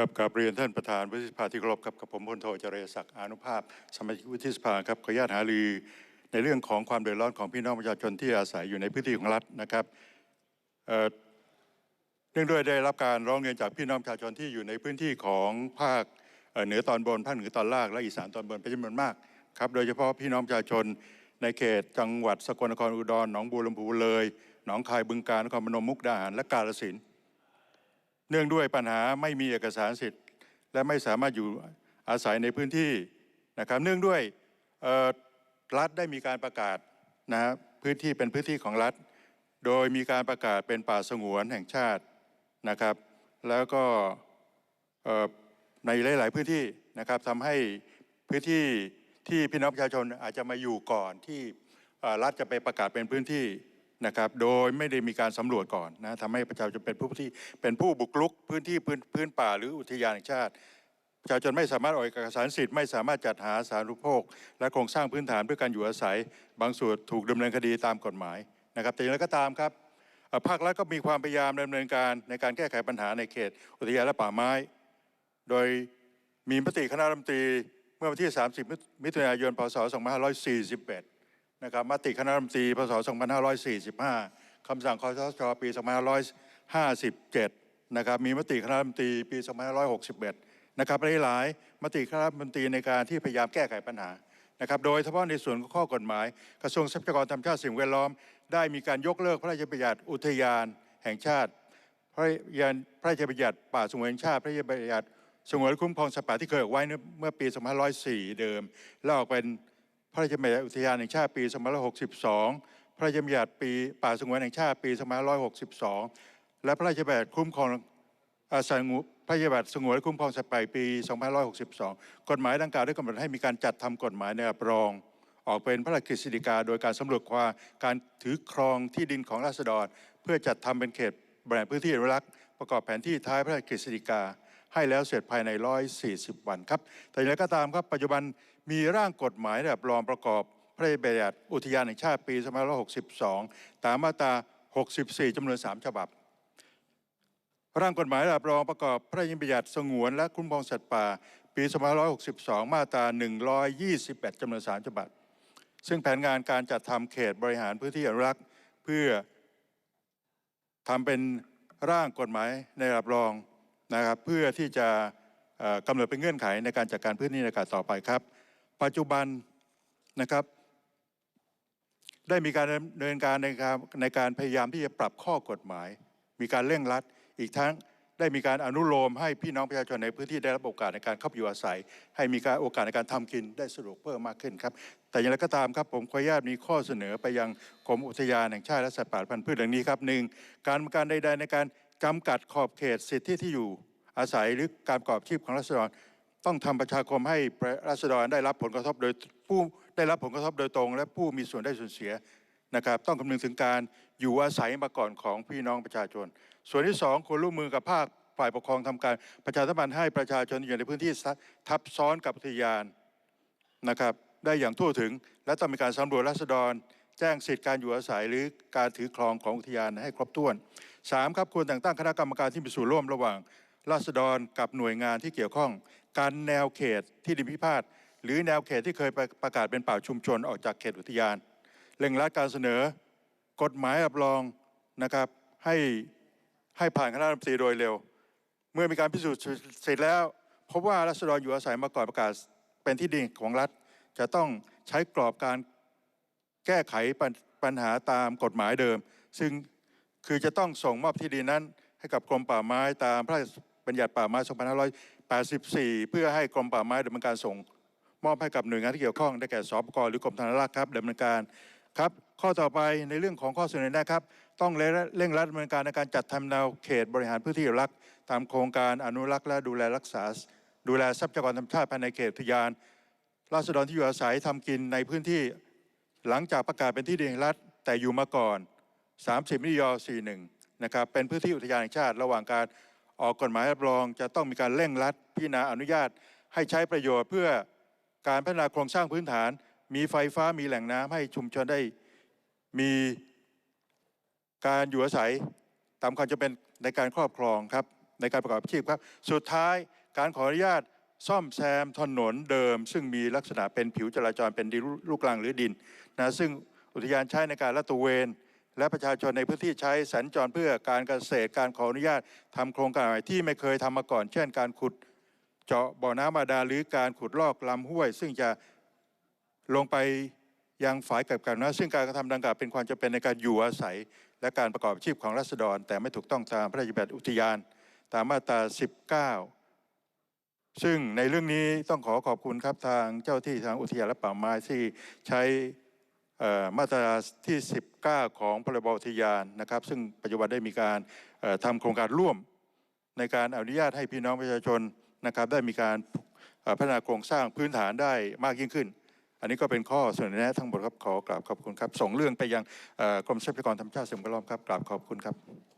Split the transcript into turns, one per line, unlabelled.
ครับกับเรียนท่านประธานวุฒิสภาที่เคารพครับกับผมพลโทเจริญศักดิ์อนุภาพ สมาชิกวุฒิสภาครับขออนุญาตหารือ ในเรื่องของความเดือดร้อนของพี่น้องประชาชนที่อาศัยอยู่ในพื้นที่ของรัฐนะครับเนื่องด้วยได้รับการร้องเรียนจากพี่น้องประชาชนที่อยู่ในพื้นที่ของภาคเอ่อเหนือตอนบนภาคเหนือตอนล่างและอีสานตอนบนเป็นจำนวนมากครับโดยเฉพาะพี่น้องประชาชนในเขตจังหวัดสกลนครอุดรหนองบัวลำพูเลยหนองคายบึงกาฬนครพนมมุกดาหารและกาฬสินธุ์ เนื่องด้วยปัญหาไม่มีเอกสารสิทธิ์ และไม่สามารถอยู่อาศัยในพื้นที่นะครับ เนื่องด้วยรัฐได้มีการประกาศนะพื้นที่เป็นพื้นที่ของรัฐ โดยมีการประกาศเป็นป่าสงวนแห่งชาตินะครับ แล้วก็ในหลาย ๆ พื้นที่นะครับทำให้พื้นที่ที่พี่น้องประชาชนอาจจะมาอยู่ก่อนที่รัฐจะไปประกาศเป็นพื้นที่ นะครับโดยไม่ได้มีการสำรวจก่อนนะทำให้ประชาชนเป็นผู้ที่เป็นผู้บุกรุก พื้นที่พื้นพื้นป่าหรืออุทยานแห่งชาติ ประชาชนไม่สามารถออกเอกสารสิทธิ์ไม่สามารถจัดหาสารณูปโภค และโครงสร้างพื้นฐานเพื่อการอยู่อาศัย บางส่วนถูกดำเนินคดีตามกฎหมายนะครับแต่อย่างไรก็ตามครับภาครัฐก็มีความพยายามดำเนินการในการแก้ไขปัญหาในเขต อุทยานและป่าไม้ โดยมีมติคณะรัฐมนตรีเมื่อวันที่ 30 มิถุนายน พศ 2541 นะครับมติคณะรัฐมนตรีพศ 2545 คำสั่งคอสชปี 2557 นะครับ มีมติคณะรัฐมนตรีปี 2561 นะครับหลายๆมติคณะรัฐมนตรีในการที่พยายามแก้ไขปัญหานะครับ โดยเฉพาะในส่วนของข้อกฎหมาย กระทรวงทรัพยากรธรรมชาติสิ่งแวดล้อม ได้มีการยกเลิกพระราชบัญญัติอุทยานแห่งชาติ พระราชพระราชบัญญัติป่าสงวนแห่งชาติ พระราชบัญญัติสงวนคุ้มครองสัตว์ป่าที่เคยออกไว้เมื่อปี 2504 เดิม แล้วออกเป็น พระราชบัญญัติอุทยานแห่งชาติปี2562 พระราชบัญญัติปีป่าสงวนแห่งชาติปี2562 และพระราชบัญญัติคุ้มครองอ่าสงวนพระราชบัญญัติสงวนและคุ้มครองสัตว์ป่าปี2562 กฎหมายดังกล่าวได้กำหนดให้มีการจัดทำกฎหมายในรับรอง ออกเป็นพระราชกฤษฎีกา โดยการสำรวจความการถือครองที่ดินของราษฎร เพื่อจัดทำเป็นเขตแบ่งพื้นที่อนุรักษ์ประกอบแผนที่ท้ายพระราชกฤษฎีกาให้แล้วเสร็จภายใน 140 วันครับ แต่อย่างไรก็ตามครับ ปัจจุบัน มีร่างกฎหมายแบบรองประกอบพระราชบัญญัติอุทยานแห่งชาติปี2562 ตามมาตรา 64 จำนวน 3 ฉบับ ร่างกฎหมายรับรองประกอบพระราชบัญญัติสงวนและคุ้มครองสัตว์ป่า ปี2562 มาตรา 121 จำนวน 3 ฉบับ ซึ่งแผนงานการจัดทำเขตบริหารพื้นที่อนุรักษ์เพื่อทำเป็นร่างกฎหมายในรับรองนะครับ เพื่อที่จะกำหนดเป็นเงื่อนไขในการจัดการพื้นที่ในการต่อไปครับ ปัจจุบันนะครับ ได้มีการดำเนินการในการในการพยายามที่จะปรับข้อกฎหมาย มีการเร่งรัด อีกทั้งได้มีการอนุโลมให้พี่น้องประชาชนในพื้นที่ได้รับโอกาสในการเข้าไปอยู่อาศัย ให้มีการโอกาสในการทำกินได้สะดวกเพิ่มมากขึ้นครับ แต่อย่างไรก็ตามครับผมขออนุญาตมีข้อเสนอไปยังกรมอุทยานแห่งชาติและสัตว์ป่าพันธุ์พืชดังนี้ครับหนึ่งการดำเนินการใด ๆ ในการจำกัดขอบเขตสิทธิที่อยู่อาศัยหรือการประกอบอาชีพของรัษฎร ต้องทำประชาคมให้รัษฎรได้รับผลกระทบโดยผู้ได้รับผลกระทบโดยตรง และผู้มีส่วนได้ส่วนเสียนะครับ ต้องคำนึงถึงการอยู่อาศัยมาก่อนของพี่น้องประชาชน ส่วนที่สองควรร่วมมือกับภาคฝ่ายปกครองทำการประชาสัมพันธ์ให้ประชาชนอยู่ในพื้นที่ทับซ้อนกับอุทยานนะครับได้อย่างทั่วถึง และต้องมีการสำรวจรัษฎร แจ้งสิทธิการอยู่อาศัยหรือการถือครองของอุทยานให้ครบถ้วน 3. ครับควรแต่งตั้งคณะกรรมการที่มีส่วนร่วมระหว่างรัษฎรกับหน่วยงานที่เกี่ยวข้อง การแนวเขตที่ดินพิพาทหรือแนวเขตที่เคยประประกาศเป็นป่าชุมชนออกจากเขตอุทยานเร่งรัดการเสนอกฎหมายรับรองนะครับให้ให้ผ่านคณะรัฐมนตรีโดยเร็ว เมื่อมีการพิสูจน์เสร็จแล้วพบว่ารัษฎรอยู่อาศัยมาก่อนประกาศเป็นที่ดินของรัฐ จะต้องใช้กรอบการแก้ไขปัญปัญหาตามกฎหมายเดิม ซึ่งคือจะต้องส่งมอบที่ดินนั้น ให้กับกรมป่าไม้ตามพระราชบัญญัติป่าไม้ 84 เพื่อให้กรมป่าไม้ดำเนินการส่ง มอบให้กับหน่วยงานที่เกี่ยวข้องได้แก่สปกหรือกรมธนารักษ์ครับดำเนินการครับ ข้อต่อไปในเรื่องของข้อเสนอแนะครับ ต้องเร่งรัดดำเนินการในการจัดทำแนวเขตบริหารพื้นที่รัก ตามโครงการอนุรักษ์และดูแลรักษา ดูแลทรัพยากรธรรมชาติภายในเขตทยาน ราษฎรที่อยู่อาศัยทำกินในพื้นที่ หลังจากประกาศเป็นที่ดินรัฐแต่อยู่มาก่อน 30มิถุนายน41นะครับเป็นพื้นที่อุทยานแห่งชาติ ระหว่างการ ออกกฎหมายรับรองจะต้องมีการเร่งรัดพิจารณาอนุญาต ให้ใช้ประโยชน์เพื่อการพัฒนาโครงสร้างพื้นฐาน มีไฟฟ้ามีแหล่งน้ำให้ชุมชนได้มีการอยู่อาศัยตามความจำเป็นในการครอบครองครับในการประกอบอาชีพครับ สุดท้ายการขออนุญาตซ่อมแซมถนนเดิม ซึ่งมีลักษณะเป็นผิวจราจรเป็นดินลูกรังหรือดินนะซึ่งอุทยานใช้ในการลาดตระเวน และประชาชนในพื้นที่ใช้สัญจรเพื่อการเกษตรการขออนุญาตทำโครงการใหม่ที่ไม่เคยทำมาก่อน เช่น การขุดเจาะบ่อน้ำบาดาลหรือการขุดลอกลำห้วย ซึ่งจะลงไปยังฝายกับกันนะซึ่งการกระทำดังกล่าวเป็นความจำเป็นในการอยู่อาศัย และการประกอบอาชีพของรัษฎร แต่ไม่ถูกต้องตามพระราชบัญญัติอุทยาน ตามมาตรา 19 ซึ่งในเรื่องนี้ต้องขอขอบคุณครับทางเจ้าที่ทางอุทยานและป่าไม้ที่ใช้ มาตราที่ 19 ของพรบอุทยานนะครับ ซึ่งปัจจุบันได้มีการเอ่อทำโครงการร่วม ในการอนุญาตให้พี่น้องประชาชนนะครับ ได้มีการพัฒนาโครงสร้างพื้นฐานได้มากยิ่งขึ้น อันนี้ก็เป็นข้อเสนอแนะทั้งหมดครับขอกราบขอบคุณครับส่งเรื่องไปยังกรมทรัพยากรธรรมชาติสิ่งแวดล้อมครับกราบขอบคุณครับ